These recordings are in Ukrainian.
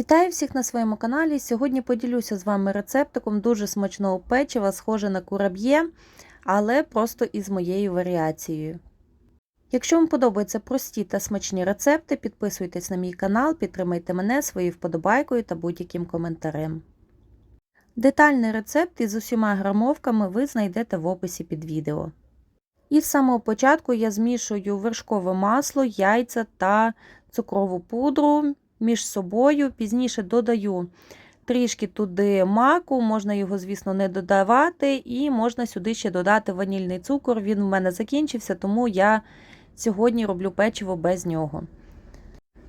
Вітаю всіх на своєму каналі. Сьогодні поділюся з вами рецептиком дуже смачного печива, схоже на кураб'є, але просто із моєю варіацією. Якщо вам подобаються прості та смачні рецепти, підписуйтесь на мій канал, підтримайте мене своєю вподобайкою та будь-яким коментарем. Детальний рецепт із усіма грамовками ви знайдете в описі під відео. І з самого початку я змішую вершкове масло, яйця та цукрову пудру між собою. Пізніше додаю трішки туди маку, можна його, звісно, не додавати, і можна сюди ще додати ванільний цукор. Він в мене закінчився, тому я сьогодні роблю печиво без нього.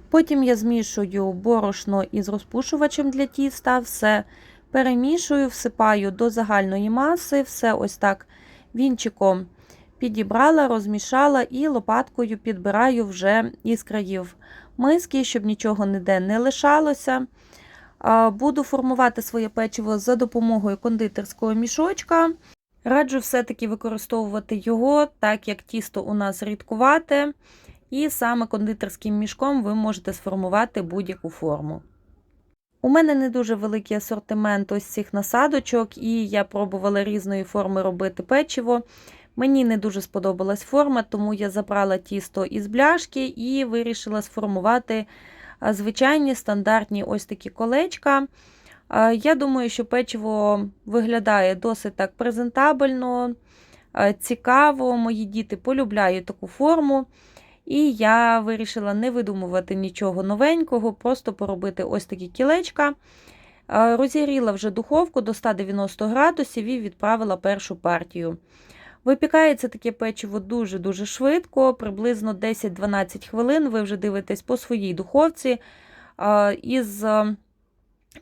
Потім я змішую борошно із розпушувачем для тіста, все перемішую, всипаю до загальної маси, все ось так вінчиком підібрала, розмішала і лопаткою підбираю вже із країв миски, щоб нічого ніде не лишалося. Буду формувати своє печиво за допомогою кондитерського мішочка. Раджу все-таки використовувати його, так як тісто у нас рідкувате, і саме кондитерським мішком ви можете сформувати будь-яку форму. У мене не дуже великий асортимент ось цих насадочок, і я пробувала різної форми робити печиво. Мені не дуже сподобалась форма, тому я забрала тісто із бляшки і вирішила сформувати звичайні стандартні ось такі колечка. Я думаю, що печиво виглядає досить так презентабельно, цікаво. Мої діти полюбляють таку форму. І я вирішила не видумувати нічого новенького, просто поробити ось такі кілечка. Розігріла вже духовку до 190 градусів і відправила першу партію. Випікається таке печиво дуже-дуже швидко, приблизно 10-12 хвилин. Ви вже дивитесь по своїй духовці. Із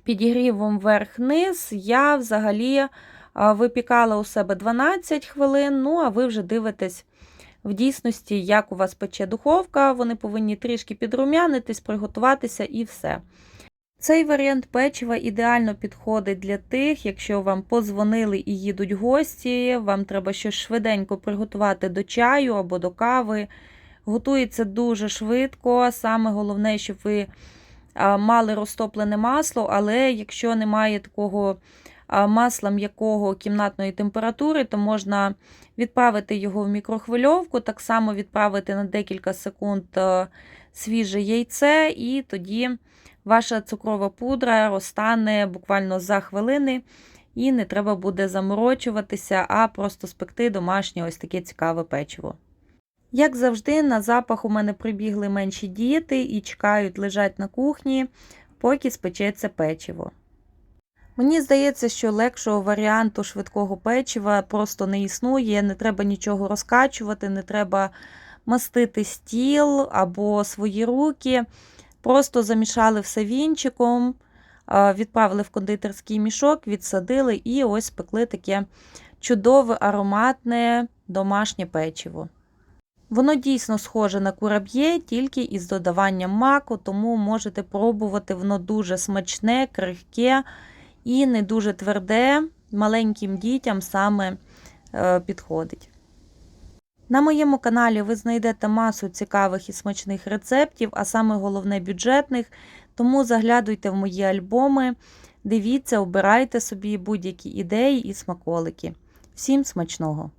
підігрівом вверх-низ я взагалі випікала у себе 12 хвилин, ну а ви вже дивитесь в дійсності, як у вас пече духовка. Вони повинні трішки підрумянитись, приготуватися і все. Цей варіант печива ідеально підходить для тих, якщо вам позвонили і їдуть гості, вам треба щось швиденько приготувати до чаю або до кави. Готується дуже швидко. Саме головне, щоб ви мали розтоплене масло, але якщо немає такого масла м'якого кімнатної температури, то можна відправити його в мікрохвильовку, так само відправити на декілька секунд свіже яйце, і тоді ваша цукрова пудра розтане буквально за хвилини, і не треба буде заморочуватися, а просто спекти домашнє ось таке цікаве печиво. Як завжди, на запах у мене прибігли менші діти і чекають, лежать на кухні, поки спечеться печиво. Мені здається, що легшого варіанту швидкого печива просто не існує, не треба нічого розкачувати, не треба мастити стіл або свої руки. Просто замішали все вінчиком, відправили в кондитерський мішок, відсадили і ось спекли таке чудове, ароматне домашнє печиво. Воно дійсно схоже на кураб'є, тільки із додаванням маку, тому можете пробувати, воно дуже смачне, крихке і не дуже тверде, маленьким дітям саме е, підходить. На моєму каналі ви знайдете масу цікавих і смачних рецептів, а саме головне бюджетних. Тому заглядуйте в мої альбоми, дивіться, обирайте собі будь-які ідеї і смаколики. Всім смачного!